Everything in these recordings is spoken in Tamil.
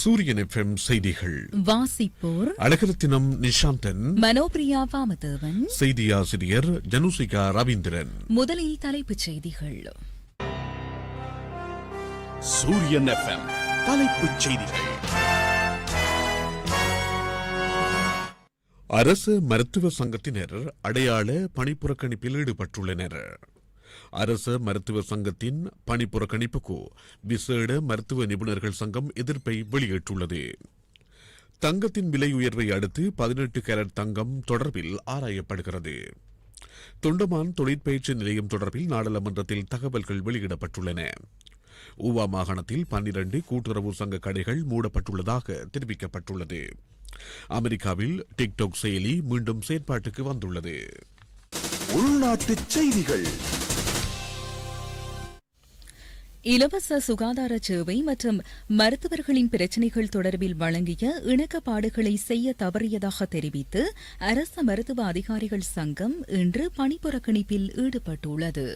சூரியன் எஃப்எம் செய்திகள். வாசிப்போர் அழகரத்தினம் நிஷாந்தன். மனோபிரியா வாமதேவன். செய்தி ஆசிரியர் ஜனுசிகா ரவீந்திரன். முதலில் தலைப்புச் செய்திகள். சூரியன் எஃப்எம் தலைப்புச் செய்திகள். அரசு மருத்துவ சங்கத்தினர் அடையாள பணிப்புறக்கணிப்பில் ஈடுபட்டுள்ளனர். அரச மருத்துவ சங்கத்தின் பணிப்புறக்கணிப்புக்கு விசேட மருத்துவ நிபுணர்கள் சங்கம் எதிர்ப்பை வெளியிட்டுள்ளது. தங்கத்தின் விலை உயர்வை அடுத்து பதினெட்டு கேரட் தங்கம் தொடர்பில் ஆராயப்படுகிறது. தொண்டமான் தொழிற்பயிற்சி நிலையம் தொடர்பில் நாடாளுமன்றத்தில் தகவல்கள் வெளியிடப்பட்டுள்ளன. ஊவா மாகாணத்தில் பன்னிரண்டு கூட்டுறவு சங்க கடைகள் மூடப்பட்டுள்ளதாக தெரிவிக்கப்பட்டுள்ளது. அமெரிக்காவில் டிக்டாக் செயலி மீண்டும் செயற்பாட்டுக்கு வந்துள்ளது. உள்நாட்டு செய்திகள். இலவச சுகாதார சேவை மற்றும் மருத்துவர்களின் பிரச்சினைகள் தொடர்பில் வழங்கிய இணக்கப்பாடுகளை செய்ய தவறியதாக தெரிவித்து அரச மருத்துவ அதிகாரிகள் சங்கம் இன்று பணிப்புறக்கணிப்பில் ஈடுபட்டுள்ளது.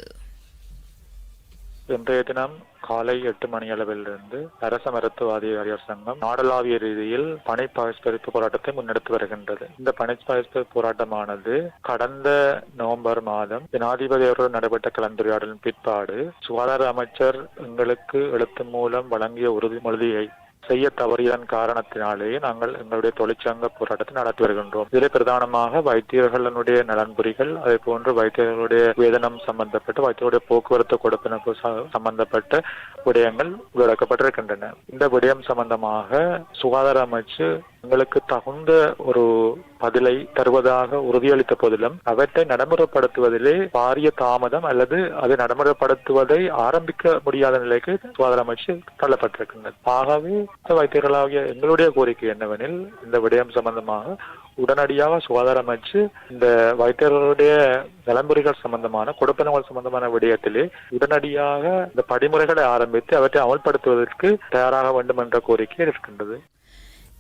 இன்றைய தினம் காலை எட்டு மணி அளவிலிருந்து அரச மருத்துவ அதிகாரிகள் சங்கம் நாடளாவிய ரீதியில் பணி பகிஷ்கரிப்பு போராட்டத்தை முன்னெடுத்து வருகின்றது. இந்த பணி பகிஷ்கரிப்பு போராட்டமானது கடந்த நவம்பர் மாதம் ஜனாதிபதி அவர்கள் நடைபெற்ற கலந்துரையாடலின் பிற்பாடு சுகாதார அமைச்சர் எங்களுக்கு எழுத்து மூலம் வழங்கிய உறுதிமொழியை செய்ய தவறியதன் காரணத்தினாலேயே நாங்கள் எங்களுடைய தொழிற்சங்க போராட்டத்தை நடத்தி வருகின்றோம். இதில் பிரதானமாக வைத்தியர்களுடைய நலன்புரிகள் அதே போன்று வைத்தியர்களுடைய வேதனம் சம்பந்தப்பட்டு வைத்தியருடைய போக்குவரத்து கொடுப்பினப்பு சம்பந்தப்பட்ட விடயங்கள் உள்ளடக்கப்பட்டிருக்கின்றன இந்த விடயம் சம்பந்தமாக சுகாதார அமைச்சு எங்களுக்கு தகுந்த ஒரு பதிலை தருவதாக உறுதியளித்த போதிலும் அவற்றை நடைமுறைப்படுத்துவதிலே பாரிய தாமதம் அல்லது அதை நடைமுறைப்படுத்துவதை ஆரம்பிக்க முடியாத நிலைக்கு சுகாதார அமைச்சு தள்ளப்பட்டிருக்கின்றது. ஆகவே வைத்தியர்களாகிய எங்களுடைய கோரிக்கை என்னவெனில் இந்த விடயம் சம்பந்தமாக உடனடியாக சுகாதார அமைச்சு இந்த வைத்தியர்களுடைய நலம்புரிகள் சம்பந்தமான கொடுப்பனங்கள் சம்பந்தமான விடயத்திலே உடனடியாக இந்த படிமுறைகளை ஆரம்பித்து அவற்றை அமல்படுத்துவதற்கு தயாராக வேண்டும் என்ற கோரிக்கை இருக்கின்றது.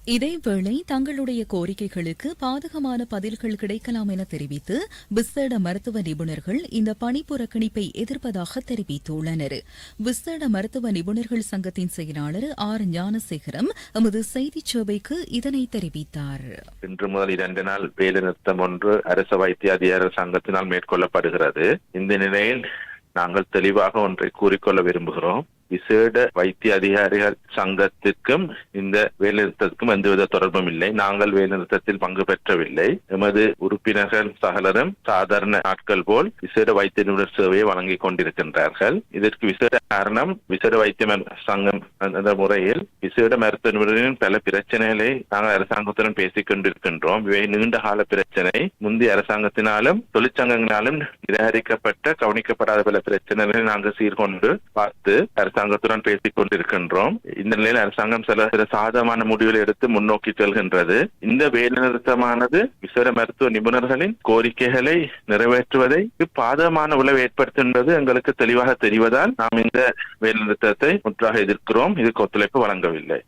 இதேவேளை தங்களுடைய கோரிக்கைகளுக்கு பாதகமான பதில்கள் கிடைக்கலாம் என தெரிவித்து விசேட மருத்துவ நிபுணர்கள் இந்த பணி புறக்கணிப்பை எதிர்ப்பதாக தெரிவித்துள்ளனர். விசேட மருத்துவ நிபுணர்கள் சங்கத்தின் செயலாளர் ஆர். ஞானசேகரம் எமது செய்தி சேவைக்கு இதனை தெரிவித்தார். இன்று முதல் இரண்டு நாள் வேலைநிறுத்தம் ஒன்று அரசு வைத்திய அதிகார சங்கத்தினால் மேற்கொள்ளப்படுகிறது. இந்த நிலையில் நாங்கள் தெளிவாக ஒன்றை கூறிக்கொள்ள விரும்புகிறோம். விசேட வைத்திய அதிகாரிகள் சங்கத்திற்கும் இந்த வேலைநிறுத்தத்துக்கும் எந்தவித தொடர்பும் இல்லை. நாங்கள் வேலைநிறுத்தத்தில் பங்கு பெற்றவில்லை. எமது உறுப்பினர்கள் சகலரும் சாதாரண நாட்கள் போல் விசேட வைத்திய நிபுணர் சேவையை வழங்கிக் கொண்டிருக்கின்றார்கள். இதற்கு விசேட காரணம் விசேட வைத்திய சங்கம் அந்த முறையில் விசேட மருத்துவ நிபுணரின் பல பிரச்சனைகளை நாங்கள் அரசாங்கத்துடன் பேசிக் கொண்டிருக்கின்றோம். இவை நீண்ட கால பிரச்சனை. முந்தைய அரசாங்கத்தினாலும் தொழிற்சங்கங்களாலும் நிராகரிக்கப்பட்ட கவனிக்கப்படாத பல பிரச்சனைகளை நாங்கள் சீர்கொண்டு பார்த்து அரசாங்கத்துடன் பேசிக் கொண்டிருக்கின்றோம். இந்த நிலையில் அரசாங்கம் சில சில சாதகமான முடிவுகளை எடுத்து முன்னோக்கி செல்கின்றது. இந்த வேலைநிறுத்தமானது விசேட மருத்துவ நிபுணர்களின் கோரிக்கைகளை நிறைவேற்றுவதை பாதகமான விளைவு ஏற்படுத்துகின்றது எங்களுக்கு தெளிவாக தெரிவதால் நாம் இந்த வேலைநிறுத்தத்தை முற்றாக எதிர்க்கிறோம். இதுக்கு ஒத்துழைப்பு வழங்கவில்லை.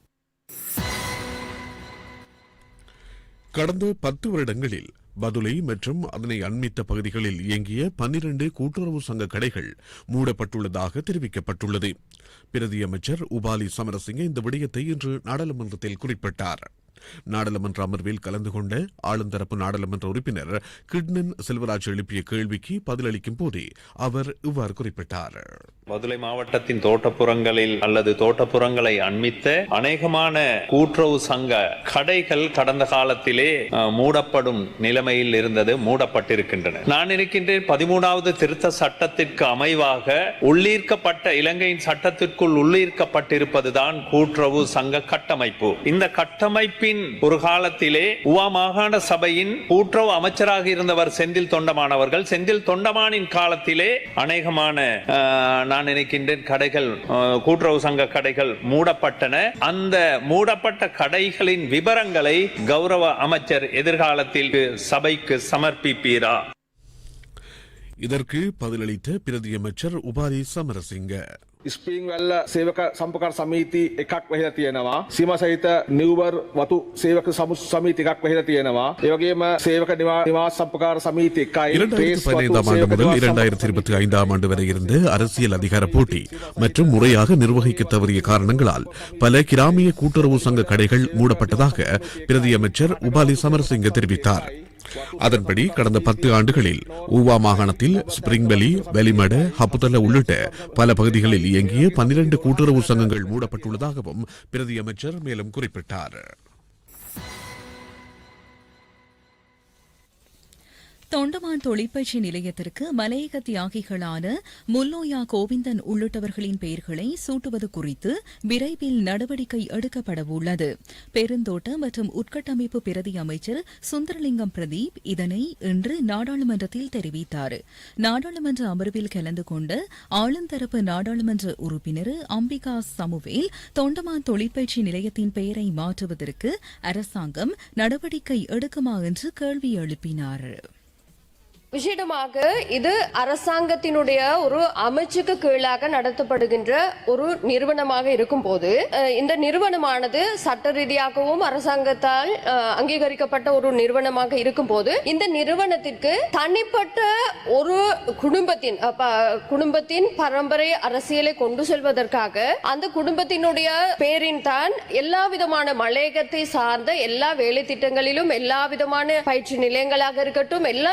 கடந்த பத்து வருடங்களில் பதுளை மற்றும் அதனை அண்மித்த பகுதிகளில் இயங்கிய பன்னிரண்டு கூட்டுறவு சங்க கடைகள் மூடப்பட்டுள்ளதாக தெரிவிக்கப்பட்டுள்ளது. பிரதி அமைச்சர் உபாலி சமரசிங்க இந்த விடயத்தை இன்று நாடாளுமன்றத்தில் குறிப்பிட்டார். நாடாளுமன்ற அமர்வில் கலந்து கொண்ட ஆளுந்தரப்பு நாடாளுமன்ற உறுப்பினர் கிட்னன் செல்வராஜ் எழுப்பிய கேள்விக்கு பதிலளிக்கும் போதே அவர் இவ்வாறு குறிப்பிட்டார். மதுரை மாவட்டத்தின் தோட்டப்புறங்களில் அல்லது தோட்டப்புறங்களை அண்மித்த அநேகமான கூட்டுறவு சங்க கடைகள் கடந்த காலத்திலே மூடப்படும் நிலைமையில் இருந்தது மூடப்பட்டிருக்கின்றன. நான் இருக்கின்றேன் பதிமூணாவது திருத்த சட்டத்திற்கு அமைவாக உள்ளீர்க்கப்பட்ட இலங்கையின் சட்டத்திற்குள் உள்ளீர்க்கப்பட்டிருப்பதுதான் கூட்டுறவு சங்க கட்டமைப்பு. இந்த கட்டமைப்பு பின் ஒரு காலத்திலே உவா மாகாண சபையின் கூட்டுறவு அமைச்சராக இருந்தவர் செந்தில் தொண்டமானவர்கள் செந்தில் தொண்டமானின் காலத்திலே அநேகமான நான் நினைக்கின்றேன் கடைகள் கூட்டுறவு சங்க கடைகள் மூடப்பட்டன. அந்த மூடப்பட்ட கடைகளின் விவரங்களை கௌரவ அமைச்சர் எதிர்காலத்தில் சபைக்கு சமர்ப்பிப்பீரா? இதற்கு பதிலளித்த பிரதியமைச்சர் உபாரி சமரசிங்க. ස්පීන් වැල්ල සේවක සම්පකර සමීති එකක් වෙහිලා තියෙනවා. සීම සහිත නිවර් වතු සේවක සමු සමීති එකක් වෙහිලා තියෙනවා. ඒ වගේම සේවක නිවා නිවාස සම්පකාර සමීති එකයි. இரண்டாயிரத்தி பதினைந்தாம் ஆண்டு முதல் இரண்டாயிரத்தி இருபத்தி ஐந்தாம் ஆண்டு வரை இருந்த அரசியல் அதிகார போட்டி மற்றும் முறையாக நிர்வகிக்க தவறிய காரணங்களால் பல கிராமிய கூட்டுறவு சங்க கடைகள் மூடப்பட்டதாக பிரதி அமைச்சர் உபாலி சமரசிங்க தெரிவித்தார் அதன்படி கடந்த பத்து ஆண்டுகளில் ஊவா மாகாணத்தில் ஸ்பிரிங்வெலி வெலிமட ஹப்புதல்ல உள்ளிட்ட பல பகுதிகளில் இயங்கிய பன்னிரண்டு கூட்டுறவு சங்கங்கள் மூடப்பட்டுள்ளதாகவும் பிரதி அமைச்சர் மேலும் குறிப்பிட்டார். தொண்டமான் தொழிற்பயிற்சி நிலையத்திற்கு மலையக தியாகிகளான முல்லோயா கோவிந்தன் உள்ளிட்டவர்களின் பெயர்களை சூட்டுவது குறித்து விரைவில் நடவடிக்கை எடுக்கப்படவுள்ளது பெருந்தோட்ட மற்றும் உட்கட்டமைப்பு பிரதி அமைச்சர் சுந்தரலிங்கம் பிரதீப் இதனை இன்று நாடாளுமன்றத்தில் தெரிவித்தார். நாடாளுமன்ற அமர்வில் கலந்து கொண்ட ஆளுந்தரப்பு நாடாளுமன்ற உறுப்பினர் அம்பிகா சமுவேல் தொண்டமான் தொழிற்பயிற்சி நிலையத்தின் பெயரை மாற்றுவதற்கு அரசாங்கம் நடவடிக்கை எடுக்குமா என்று கேள்வி எழுப்பினாா் விசேடமாக இது அரசாங்கத்தினுடைய ஒரு அமைச்சுக்கு கீழாக நடத்தப்படுகின்ற ஒரு நிறுவனமாக இருக்கும் போது இந்த நிறுவனமானது சட்ட ரீதியாகவும் அரசாங்கத்தால் அங்கீகரிக்கப்பட்ட ஒரு நிறுவனமாக இருக்கும் போது இந்த நிறுவனத்திற்கு தனிப்பட்ட ஒரு குடும்பத்தின் ப- குடும்பத்தின் பரம்பரை அரசியலை கொண்டு செல்வதற்காக அந்த குடும்பத்தினுடைய பேரின் தான் எல்லா விதமான மலையகத்தை சார்ந்த எல்லா வேலை திட்டங்களிலும் எல்லா விதமான பயிற்சி நிலையங்களாக இருக்கட்டும் எல்லா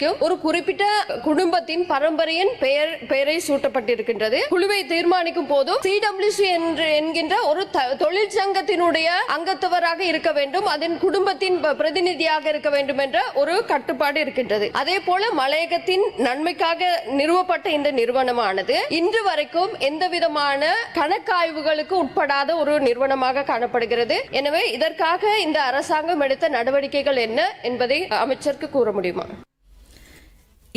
நிறுவனங்களுக்கும் ஒரு குறிப்பிட்ட குடும்பத்தின் பரம்பரையின் பெயர் பெயரை சூட்டப்பட்டிருக்கின்றது. குழுவை தீர்மானிக்கும் போதும் சிடபிள்யூசி என்று என்கின்ற ஒரு தொழிற்சங்கத்தினுடைய அங்கத்தவராக இருக்க வேண்டும். அதன் குடும்பத்தின் ப- பிரதிநிதியாக இருக்க வேண்டும் என்ற ஒரு கட்டுப்பாடு இருக்கின்றது. அதே போல மலையகத்தின் நன்மைக்காக நிறுவப்பட்ட இந்த நிறுவனமானது இன்று வரைக்கும் எந்த விதமான கணக்காய்வுகளுக்கு உட்படாத ஒரு நிறுவனமாக காணப்படுகிறது. எனவே இதற்காக இந்த அரசாங்கம் எடுத்த நடவடிக்கைகள் என்ன என்பதை அமைச்சருக்கு கூற முடியுமா?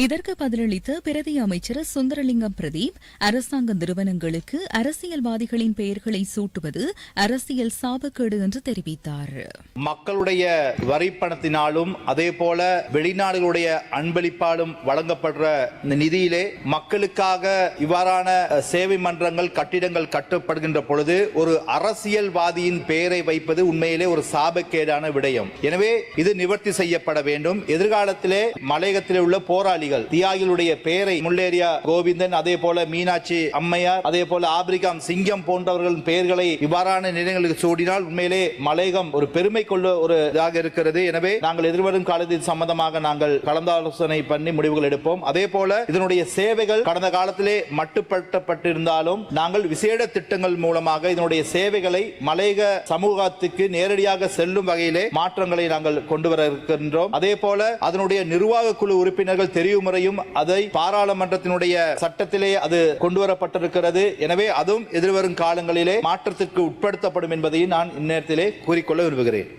இதற்கு பதிலளித்த பிரதி அமைச்சர் சுந்தரலிங்கம் பிரதீப் அரசாங்க நிறுவனங்களுக்கு அரசியல்வாதிகளின் பெயர்களை சூட்டுவது அரசியல் சாபக்கேடு என்று தெரிவித்தார். மக்களுடைய வரிப்பணத்தினாலும் அதே போல வெளிநாடுகளுடைய அன்பளிப்பாலும் வழங்கப்படுற இந்த நிதியிலே மக்களுக்காக இவ்வாறான சேவை மன்றங்கள் கட்டிடங்கள் கட்டப்படுகின்ற பொழுது ஒரு அரசியல்வாதியின் பெயரை வைப்பது உண்மையிலே ஒரு சாபக்கேடான விடயம். எனவே இது நிவர்த்தி செய்யப்பட வேண்டும். எதிர்காலத்திலே மலையகத்தில் உள்ள போராளி போராளிகள் தியாகிகளுடைய பெயரை முள்ளேரியா கோவிந்தன் அதே போல மீனாட்சி அம்மையார் அதே போல ஆபிரிகாம் சிங்கம் போன்றவர்களின் பெயர்களை இவ்வாறான நிலையங்களுக்கு சூடினால் உண்மையிலே மலையகம் ஒரு பெருமை கொள்ள ஒரு இதாக இருக்கிறது. எனவே நாங்கள் எதிர்வரும் காலத்தில் சம்பந்தமாக நாங்கள் கலந்தாலோசனை பண்ணி முடிவுகள் எடுப்போம். அதே போல இதனுடைய சேவைகள் கடந்த காலத்திலே மட்டுப்படுத்தப்பட்டிருந்தாலும் நாங்கள் விசேட திட்டங்கள் மூலமாக இதனுடைய சேவைகளை மலையக சமூகத்துக்கு நேரடியாக செல்லும் வகையிலே மாற்றங்களை நாங்கள் கொண்டு வர இருக்கின்றோம். அதே போல அதனுடைய நிர்வாக குழு உறுப்பினர்கள் தெரிவு முறையும் அதை பாராளுமன்றத்தினுடைய சட்டத்திலே அது கொண்டு வரப்பட்டிருக்கிறது எனவே அதுவும் எதிர்வரும் காலங்களிலே மாற்றத்திற்கு உட்படுத்தப்படும் என்பதையும் நான் இந்நேரத்திலே கூறிக்கொள்ள விரும்புகிறேன்.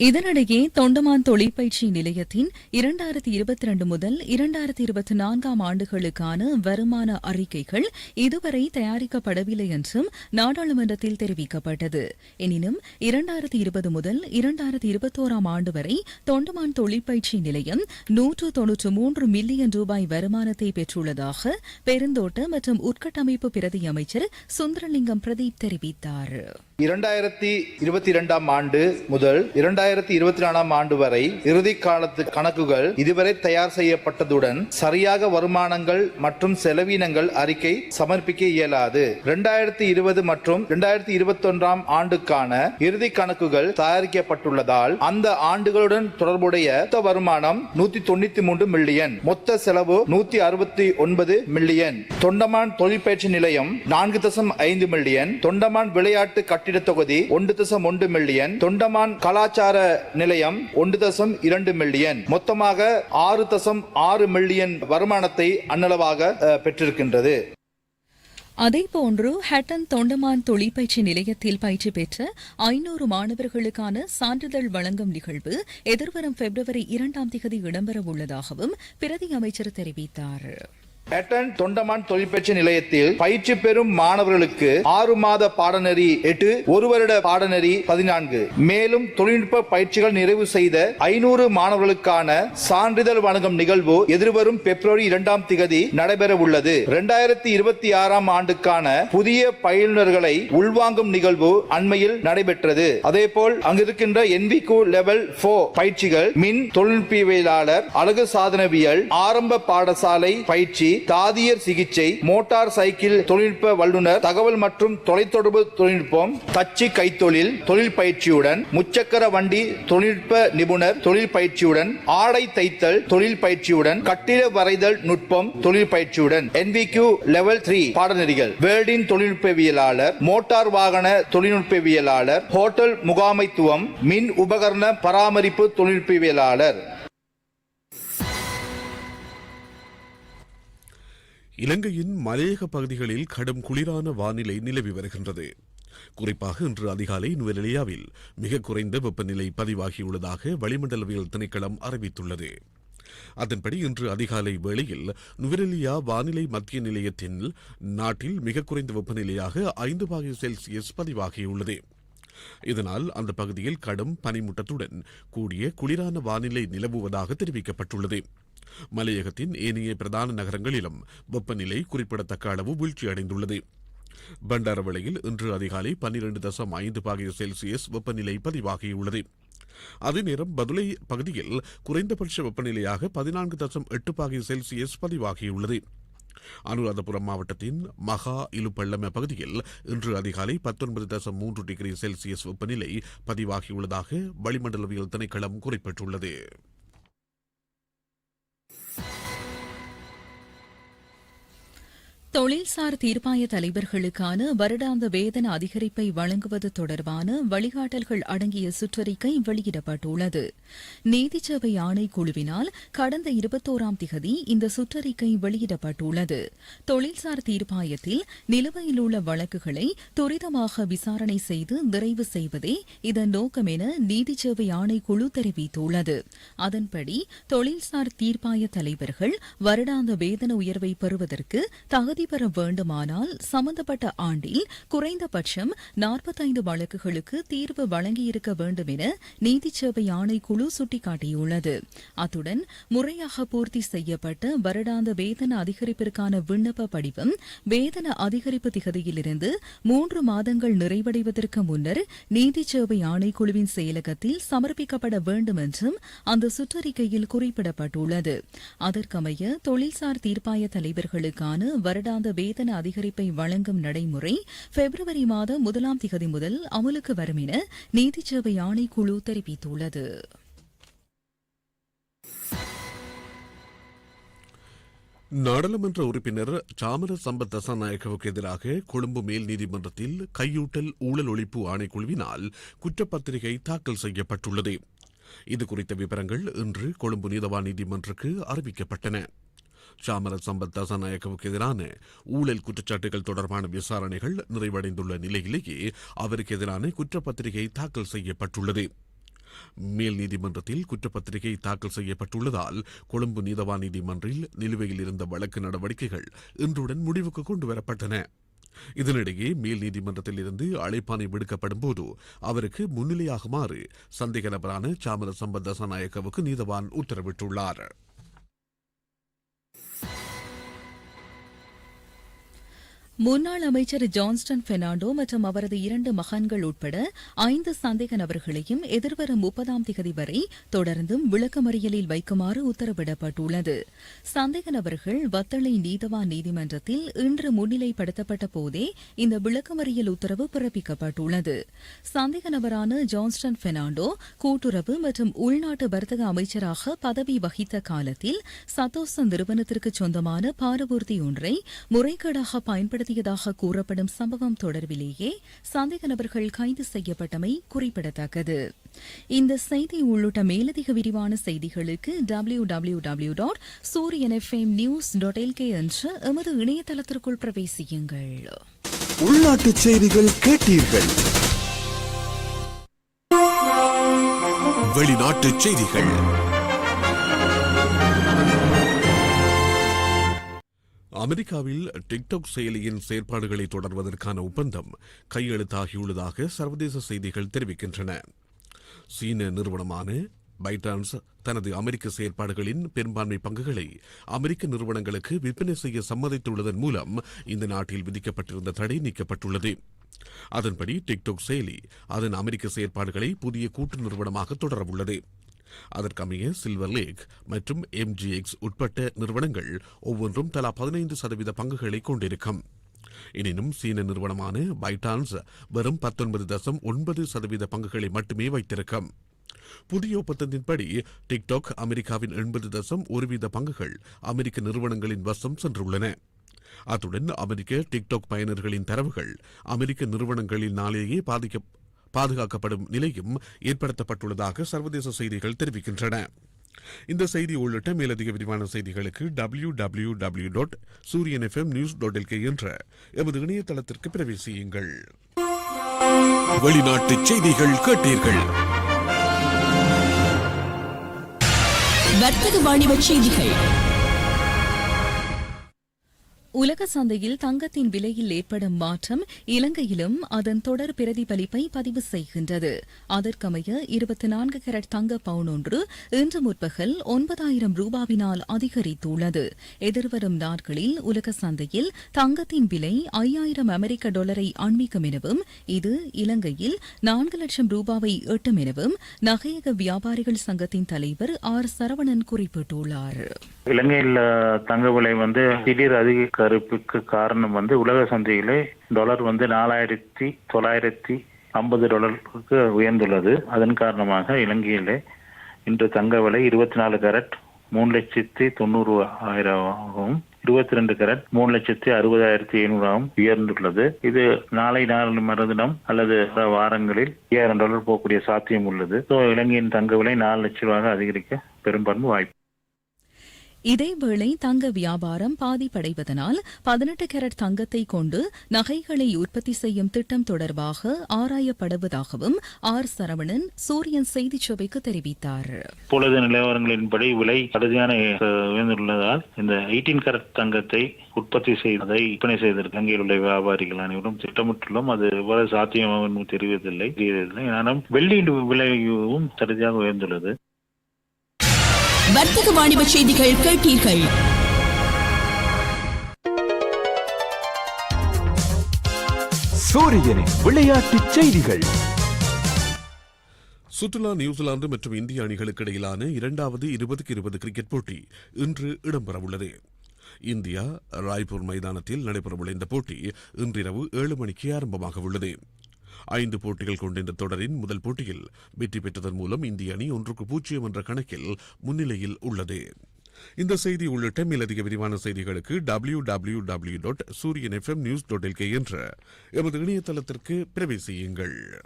இதனிடையே தொண்டமான் தொழிற்பயிற்சி நிலையத்தின் இரண்டாயிரத்தி இருபத்தி இரண்டு முதல் இரண்டாயிரத்தி இருபத்தி நான்காம் ஆண்டுகளுக்கான வருமான அறிக்கைகள் இதுவரை தயாரிக்கப்படவில்லை என்றும் நாடாளுமன்றத்தில் தெரிவிக்கப்பட்டது. எனினும் இரண்டாயிரத்தி இருபது முதல் இரண்டாயிரத்தி இருபத்தோராம் ஆண்டு வரை தொண்டமான் தொழிற்பயிற்சி நிலையம் நூற்று தொன்னூற்று மூன்று மில்லியன் ரூபாய் வருமானத்தை பெற்றுள்ளதாக பெருந்தோட்ட மற்றும் உட்கட்டமைப்பு பிரதி அமைச்சர் சுந்தரலிங்கம் பிரதீப் தெரிவித்தார். இரண்டாயிரத்தி இருபத்தி இரண்டாம் ஆண்டு முதல் இரண்டாயிரத்தி இரண்டாயிரத்தி இருபத்தி நாலாம் ஆண்டு வரை இறுதி காலத்து கணக்குகள் இதுவரை தயார் செய்யப்பட்டதுடன் சரியாக வருமானங்கள் மற்றும் செலவினங்கள் அறிக்கை சமர்ப்பிக்க இயலாது. இரண்டாயிரத்தி இருபது மற்றும் இரண்டாயிரத்தி இருபத்தி ஒன்றாம் ஆண்டுக்கான இறுதி கணக்குகள் தயாரிக்கப்பட்டுள்ளதால் அந்த ஆண்டுகளுடன் தொடர்புடைய மொத்த வருமானம் நூத்தி தொண்ணூத்தி மூன்று மில்லியன். மொத்த செலவு நூத்தி அறுபத்தி ஒன்பது மில்லியன். தொண்டமான் தொழிற்பயிற்சி நிலையம் நான்கு தசம் ஐந்து மில்லியன். தொண்டமான் விளையாட்டு கட்டிட தொகுதி ஒன்று தசம் ஒன்று மில்லியன். தொண்டமான் கலாச்சார நிலையம் ஒன்று தசம் இரண்டு மில்லியன். மொத்தமாக ஆறு தசம் ஆறு மில்லியன் வருமானத்தை அன்னளவாக பெற்றிருக்கின்றது. அதேபோன்று ஹட்டன் தொண்டமான் தொழிற்பயிற்சி நிலையத்தில் பயிற்சி பெற்ற ஐநூறு மாணவர்களுக்கான சான்றிதழ் வழங்கும் நிகழ்வு எதிர்வரும் பிப்ரவரி இரண்டாம் தேதி இடம்பெறவுள்ளதாகவும் பிரதி அமைச்சர் தெரிவித்தார். பேட்டன் தொண்டமான் தொழிற்பயிற்சி நிலையத்தில் பயிற்சி பெறும் மாணவர்களுக்கு ஆறு மாத பாடநெறி எட்டு ஒரு வருட பாடநெறி பதினான்கு. மேலும் தொழில்நுட்ப பயிற்சிகள் நிறைவு செய்த ஐநூறு மாணவர்களுக்கான சான்றிதழ் வழங்கும் நிகழ்வு எதிர்வரும் பிப்ரவரி இரண்டாம் திகதி நடைபெற உள்ளது. இரண்டாயிரத்தி இருபத்தி ஆறாம் ஆண்டுக்கான புதிய பயிலுநர்களை உள்வாங்கும் நிகழ்வு அண்மையில் நடைபெற்றது. அதேபோல் அங்கிருக்கின்ற என்விகு லெவல் போர் பயிற்சிகள் மின் தொழில்நுட்பவியலாளர் அழகு சாதனவியல் ஆரம்ப பாடசாலை பயிற்சி தாதியர் சிகிச்சை மோட்டார் சைக்கிள் தொழில்நுட்ப வல்லுநர் தகவல் மற்றும் தொலைத்தொடர்பு தொழில்நுட்பம் தச்சு கைத்தொழில் தொழில் பயிற்சியுடன் முச்சக்கர வண்டி தொழில்நுட்ப நிபுணர் தொழில் பயிற்சியுடன் ஆடை தைத்தல் தொழில் பயிற்சியுடன் கட்டிட வரைதல் நுட்பம் தொழில் பயிற்சியுடன் NVQ லெவல் த்ரீ பாடநெறிகள் வேர்டின் தொழில்நுட்பவியலாளர் மோட்டார் வாகன தொழில்நுட்பவியலாளர் ஹோட்டல் முகாமைத்துவம் மின் உபகரண பராமரிப்பு தொழில்நுட்பவியலாளர். இலங்கையின் மலையக பகுதிகளில் கடும் குளிரான வானிலை நிலவி வருகின்றது. குறிப்பாக இன்று அதிகாலை நுவரெலியாவில் மிக குறைந்த வெப்பநிலை பதிவாகியுள்ளதாக வளிமண்டலவியல் திணைக்களம் அறிவித்துள்ளது. அதன்படி இன்று அதிகாலை வேளையில் நுவரெலியா வானிலை மத்திய நிலையத்தின் நாட்டில் மிக குறைந்த வெப்பநிலையாக ஐந்து பாகை செல்சியஸ் பதிவாகியுள்ளது. இதனால் அந்த பகுதியில் கடும் பனிமூட்டத்துடன் கூடிய குளிரான வானிலை நிலவுவதாக தெரிவிக்கப்பட்டுள்ளது. மலையகத்தின் ஏனைய பிரதான நகரங்களிலும் வெப்பநிலை குறிப்பிடத்தக்க அளவு வீழ்ச்சியடைந்துள்ளது. பண்டாரவளையில் இன்று அதிகாலை பன்னிரண்டு தசம் ஐந்து பாகிய செல்சியஸ் வெப்பநிலை பதிவாகியுள்ளது. அதே நேரம் பதுளை பகுதியில் குறைந்தபட்ச வெப்பநிலையாக பதினான்கு தசம் எட்டு பாகை செல்சியஸ் பதிவாகியுள்ளது. அனுராதபுரம் மாவட்டத்தின் மகா இலுப்பள்ளம பகுதியில் இன்று அதிகாலை பத்தொன்பது தசம் மூன்று டிகிரி செல்சியஸ் வெப்பநிலை பதிவாகியுள்ளதாக வளிமண்டலவியல் திணைக்களம் குறிப்பிட்டுள்ளது. தொழில்சார் தீர்ப்பாய தலைவர்களுக்கான வருடாந்த வேதன அதிகரிப்பை வழங்குவது தொடர்பான வழிகாட்டல்கள் அடங்கிய சுற்றறிக்கை வெளியிடப்பட்டுள்ளது. நீதிச்சபை ஆணைக்குழுவினால் கடந்த இருபத்தோராம் திகதி இந்த சுற்றறிக்கை வெளியிடப்பட்டுள்ளது. தொழில்சார் தீர்ப்பாயத்தில் நிலுவையில் உள்ள வழக்குகளை துரிதமாக விசாரணை செய்து நிறைவு செய்வதே இதன் நோக்கம் என நீதிச்சேவை ஆணைக்குழு தெரிவித்துள்ளது. அதன்படி தொழில்சார் தீர்ப்பாய தலைவர்கள் வருடாந்த வேதன உயர்வை பெறுவதற்கு தகுதி பெற வேண்டுமானால் சம்பந்தப்பட்ட ஆண்டில் குறைந்தபட்சம் நாற்பத்தைந்து வழக்குகளுக்கு தீர்வு வழங்கியிருக்க வேண்டும் என நீதி சேவை ஆணைக்குழு சுட்டிக்காட்டியுள்ளது. அத்துடன் முறையாக பூர்த்தி செய்யப்பட்ட வருடாந்த வேதன அதிகரிப்பிற்கான விண்ணப்ப படிவம் வேதன அதிகரிப்பு திகதியிலிருந்து மூன்று மாதங்கள் நிறைவடைவதற்கு முன்னர் நீதி சேவை ஆணைக்குழுவின் செயலகத்தில் சமர்ப்பிக்கப்பட வேண்டும் என்றும் அந்த சுற்றறிக்கையில் குறிப்பிடப்பட்டுள்ளது. அதற்கமைய தொழில்சார் தீர்ப்பாய தலைவர்களுக்கான வருட வருடாந்த வேதன அதிகரிப்பை வழங்கும் நடைமுறை பிப்ரவரி மாதம் முதலாம் திகதி முதல் அமலுக்கு வரும் என நீதிச்சேவை ஆணைக்குழு தெரிவித்துள்ளது. நாடாளுமன்ற உறுப்பினர் சாமர சம்பத் தசாநாயகவுக்கு எதிராக கொழும்பு மேல் நீதிமன்றத்தில் கையூட்டல் ஊழல் ஒழிப்பு ஆணைக்குழுவினால் குற்றப்பத்திரிகை தாக்கல் செய்யப்பட்டுள்ளது. இது குறித்த விவரங்கள் இன்று கொழும்பு நீதவா நீதிமன்றுக்கு அறிவிக்கப்பட்டன. சாமர சம்பத் தசாநாயக்கவுக்கு எதிரான ஊழல் குற்றச்சாட்டுகள் தொடர்பான விசாரணைகள் நிறைவடைந்துள்ள நிலையிலேயே அவருக்கு எதிரான குற்றப்பத்திரிகை தாக்கல் செய்யப்பட்டுள்ளது. மேல் நீதிமன்றத்தில் குற்றப்பத்திரிகை தாக்கல் செய்யப்பட்டுள்ளதால் கொழும்பு நீதவான் நீதிமன்றில் நிலுவையில் இருந்த வழக்கு நடவடிக்கைகள் இன்றுடன் முடிவுக்கு கொண்டு வரப்பட்டன இதனிடையே மேல் நீதிமன்றத்தில் இருந்து அழைப்பானை விடுக்கப்படும் போது அவருக்கு முன்னிலையாகுமாறு சந்தேக நபரான சாமர சம்பத் தசநாயக்கவுக்கு நீதவான் உத்தரவிட்டுள்ளார். முன்னாள் அமைச்சர் ஜான்ஸ்டன் பெர்னாண்டோ மற்றும் அவரது இரண்டு மகன்கள் உட்பட ஐந்து சந்தேக நபர்களையும் எதிர்வரும் முப்பதாம் திகதி வரை தொடர்ந்தும் விளக்கமறியலில் வைக்குமாறு உத்தரவிடப்பட்டுள்ளது. சந்தேக நபர்கள் வத்தளை நீதவான் நீதிமன்றத்தில் இன்று முன்னிலைப்படுத்தப்பட்ட போதே இந்த விளக்கமறியல் உத்தரவு பிறப்பிக்கப்பட்டுள்ளது. சந்தேக நபரான ஜான்ஸ்டன் பெர்னாண்டோ கூட்டுறவு மற்றும் உள்நாட்டு வர்த்தக அமைச்சராக பதவி வகித்த காலத்தில் சத்தோச நிறுவனத்திற்கு சொந்தமான பாரபூர்த்தி ஒன்றை முறைகேடாக பயன்படுத்த பயன்படுத்தியதாக கூறப்படும் சம்பவம் தொடர்பிலேயே சந்தேக நபர்கள் கைது செய்யப்பட்டமை குறிப்பிடத்தக்கது. இந்த செய்தி உள்ளிட்ட மேலதிக விரிவான செய்திகளுக்கு W W W dot Sooriyan FM news dot LK என்ற எமது இணையதளத்திற்குள் பிரவேசியுங்கள். உள்நாட்டு செய்திகள் கேட்டீர்கள். வெளிநாட்டு செய்திகள். அமெரிக்காவில் டிக்டாக் செயலியின் செயற்பாடுகளை தொடர்வதற்கான ஒப்பந்தம் கையெழுத்தாகியுள்ளதாக சர்வதேச செய்திகள் தெரிவிக்கின்றன. சீன நிறுவனமான பைட்டான்ஸ் தனது அமெரிக்க செயற்பாடுகளின் பெரும்பான்மை பங்குகளை அமெரிக்க நிறுவனங்களுக்கு விற்பனை செய்ய சம்மதித்துள்ளதன் மூலம் இந்த நாட்டில் விதிக்கப்பட்டிருந்த தடை நீக்கப்பட்டுள்ளது. அதன்படி டிக்டாக் செயலி அதன் அமெரிக்க செயற்பாடுகளை புதிய கூட்டு நிறுவனமாக தொடரவுள்ளது. அதற்கமைய சில்வர் லேக் மற்றும் எம்ஜிஎக்ஸ் உட்பட்ட நிறுவனங்கள் ஒவ்வொன்றும் தலா பதினைந்து சதவீத பங்குகளை கொண்டிருக்கும். எனினும் சீன நிறுவனமான பைட்டான்ஸ் வெறும் பத்தொன்பது தசம் ஒன்பது சதவீத பங்குகளை மட்டுமே வைத்திருக்கும். புதிய ஒப்பந்தத்தின்படி டிக்டாக் அமெரிக்காவின் எண்பது தசம் ஒருவித பங்குகள் அமெரிக்க நிறுவனங்களின் வசம் சென்றுள்ளன. அத்துடன் அமெரிக்க டிக்டாக் பயனர்களின் தரவுகள் அமெரிக்க நிறுவனங்களினாலேயே பாதிக்க பாதுகாக்கப்படும் நிலையும் ஏற்படுத்தப்பட்டுள்ளதாக சர்வதேச செய்திகள் தெரிவிக்கின்றன. இந்த செய்தி உள்ளிட்ட மேலதிக விரிவான செய்திகளுக்கு W W W dot Sooriyan FM news dot LK என்ற எமது இணையதளத்திற்கு பிரவேசியுங்கள். வெளிநாட்டு செய்திகள் கேட்டீர்கள். வர்த்தக வாணிப செய்திகள். உலக சந்தையில் தங்கத்தின் விலையில் ஏற்படும் மாற்றம் இலங்கையிலும் அதன் தொடர் பிரதிபலிப்பை பதிவு செய்கின்றது. அதற்கமைய இருபத்தி நான்கு கேரட் தங்க பவுன் ஒன்று இன்று முற்பகல் ஒன்பதாயிரம் ரூபாவினால் அதிகரித்துள்ளது. எதிர்வரும் நாட்களில் உலக சந்தையில் தங்கத்தின் விலை ஐயாயிரம் அமெரிக்க டாலரை அண்மிக்கும் எனவும் இது இலங்கையில் நான்கு லட்சம் ரூபாவை எட்டும் எனவும் நகையக வியாபாரிகள் சங்கத்தின் தலைவர் ஆர் சரவணன் குறிப்பிட்டுள்ளார். இலங்கையில் தங்க விலை வந்து திடீர் அதிகரிப்புக்கு காரணம் வந்து உலக சந்தையிலே டாலர் வந்து நாலாயிரத்தி தொள்ளாயிரத்தி ஐம்பது டாலருக்கு உயர்ந்துள்ளது. அதன் காரணமாக இலங்கையிலே இன்று தங்க விலை இருபத்தி நாலு கேரட் மூணு லட்சத்தி தொண்ணூறு ஆயிரமாகவும் இருபத்தி ரெண்டு கேரட் மூணு லட்சத்தி அறுபதாயிரத்தி ஐநூறாகவும் உயர்ந்துள்ளது. இது நாளை நாள் மறுதினம் அல்லது வாரங்களில் ஐயாயிரம் டாலர் போகக்கூடிய சாத்தியம் உள்ளது. ஸோ இலங்கையின் தங்க விலை நாலு லட்ச ரூபாக அதிகரிக்க பெரும்பான்மை வாய்ப்பு இதேவேளை தங்க வியாபாரம் பாதிப்படைவதனால் பதினெட்டு கேரட் தங்கத்தை கொண்டு நகைகளை உற்பத்தி செய்யும் திட்டம் தொடர்பாக ஆராயப்படுவதாகவும் ஆர் சரவணன் சூரியன் செய்திச் சபைக்கு தெரிவித்தார். இப்பொழுது நிலவரங்களின்படி விலை கடுமையான உயர்ந்துள்ளதால் இந்த எயிட்டீன் கேரட் தங்கத்தை உற்பத்தி செய்வதை விற்பனை செய்தது அங்கே உள்ள வியாபாரிகள் அனைவரும் திட்டமிட்டுள்ளோம். அது எவ்வளவு சாத்தியமாகும் தெரிவதில்லை. ஆனால் வெள்ளியின் விலையும் சரியாக உயர்ந்துள்ளது. வர்த்தக வாணிப செய்திகள் கேட்டீர்கள். சூரியனின் விளையாட்டுச் செய்திகள். சுற்றுலா நியூசிலாந்து மற்றும் இந்திய அணிகளுக்கு இடையிலான இரண்டாவது இருபதுக்கு இருபது கிரிக்கெட் போட்டி இன்று இடம்பெறவுள்ளது. இந்தியா ராய்ப்பூர் மைதானத்தில் நடைபெறவுள்ள இந்த போட்டி இன்றிரவு ஏழு மணிக்கு ஆரம்பமாக உள்ளது ஐந்து போட்டிகள் கொண்ட இந்த தொடரின் முதல் போட்டியில் வெற்றி பெற்றதன் மூலம் இந்திய அணி ஒன்றுக்கு பூஜ்ஜியம் என்ற கணக்கில் முன்னிலையில் உள்ளது. இந்த செய்தி உள்ளிட்ட மேலதிக விரிவான செய்திகளுக்கு W W W dot Sooriyan FM news dot LK என்ற எமது இணையதளத்திற்கு பிரவேசியுங்கள்.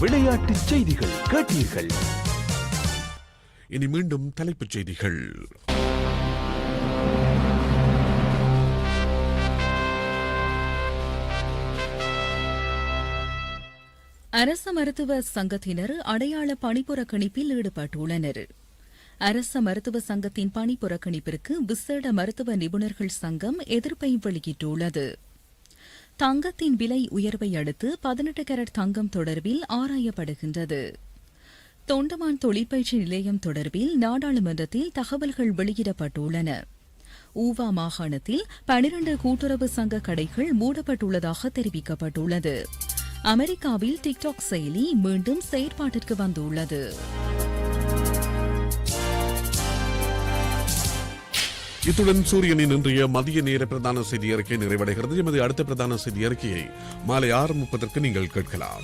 விளையாட்டுச் செய்திகள் கேட்டீர்கள். இனி மீண்டும் தலைப்புச் செய்திகள். அரச மருத்துவ சங்கத்தினர் அடையாள பணிப்புறக்கணிப்பில் ஈடுபட்டுள்ளனர். அரச மருத்துவ சங்கத்தின் பணிப்புறக்கணிப்பிற்கு விசேட மருத்துவ நிபுணர்கள் சங்கம் எதிர்ப்பை வெளியிட்டுள்ளது. தங்கத்தின் விலை உயர்வை அடுத்து பதினெட்டு கேரட் தங்கம் தொடர்பில் ஆராயப்படுகின்றது. தொண்டமான் தொழிற்பயிற்சி நிலையம் தொடர்பில் நாடாளுமன்றத்தில் தகவல்கள் வெளியிடப்பட்டுள்ளன. ஊவா மாகாணத்தில் பனிரண்டு கூட்டுறவு சங்க கடைகள் மூடப்பட்டுள்ளதாக தெரிவிக்கப்பட்டுள்ளது. அமெரிக்காவில் டிக்டாக் செயலி மீண்டும் செயற்பாட்டிற்கு வந்துள்ளது. இத்துடன் சூரியனின் இன்றைய மதிய நேர பிரதான செய்தி அறிக்கை நிறைவடைகிறது. எமது அடுத்த பிரதான செய்தி அறிக்கையை மாலை ஆறு முப்பதற்கு நீங்கள் கேட்கலாம்.